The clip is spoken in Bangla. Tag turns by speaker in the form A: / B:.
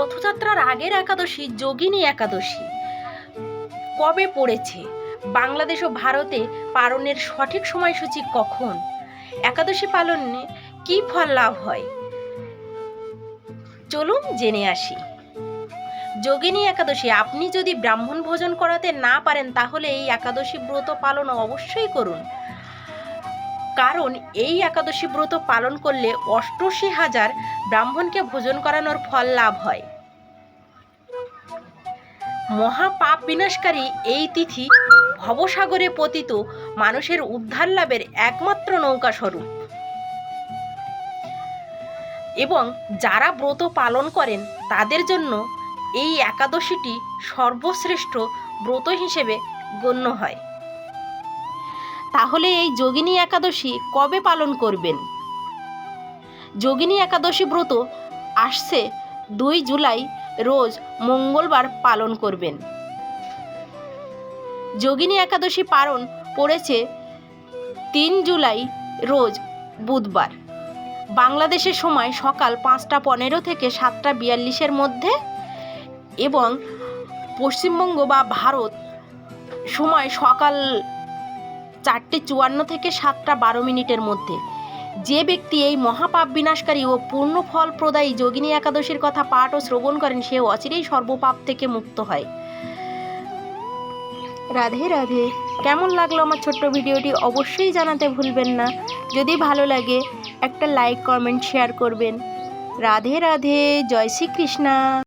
A: রথযাত্রার আগের একাদশী যোগিনী একাদশী। কবে পড়েছে? বাংলাদেশ ও ভারতে পালনের সঠিক সময়সূচি কখন? একাদশী পালনে কী ফল লাভ হয়? চলুন জেনে আসি। যোগিনী একাদশী, আপনি যদি ব্রাহ্মণ ভোজন করাতে না পারেন, তাহলে এই একাদশী ব্রত পালন অবশ্যই করুন। কারণ এই একাদশী ব্রত পালন করলে অষ্টশি হাজার ব্রাহ্মণকে ভোজন করানোর ফল লাভ হয়। মহাপাপ বিনাশকারী এই তিথি ভবসাগরে পতিত মানুষের উদ্ধার লাভের একমাত্র নৌকা স্বরূপ। এবং যারা ব্রত পালন করেন, তাদের জন্য এই একাদশীটি সর্বশ্রেষ্ঠ ব্রত হিসেবে গণ্য হয়। তাহলে এই যোগিনী একাদশী কবে পালন করবেন? যোগিনী একাদশী ব্রত আসছে দুই জুলাই রোজ মঙ্গলবার পালন করবেন। যোগিনী একাদশী পালন পড়েছে তিন জুলাই রোজ বুধবার। বাংলাদেশের সময় সকাল পাঁচটা পনেরো থেকে সাতটা বিয়াল্লিশের মধ্যে এবং পশ্চিমবঙ্গ বা ভারত সময় সকাল চারটে চুয়ান্ন থেকে সাতটা বারো মিনিটের মধ্যে। যে ব্যক্তি এই মহাপাপ বিনাশকারী ও পূর্ণ ফল প্রদায়ী যোগিনী একাদশীর কথা পাঠ ও শ্রবণ করেন সে অচিরেই সর্বপাপ থেকে মুক্ত হয়। রাধে রাধে। কেমন লাগল আমার ছোট্ট ভিডিওটি অবশ্যই জানাতে ভুলবেন না। যদি ভালো লাগে, একটা লাইক, কমেন্ট, শেয়ার করবেন। রাধে রাধে। জয় শ্রীকৃষ্ণা।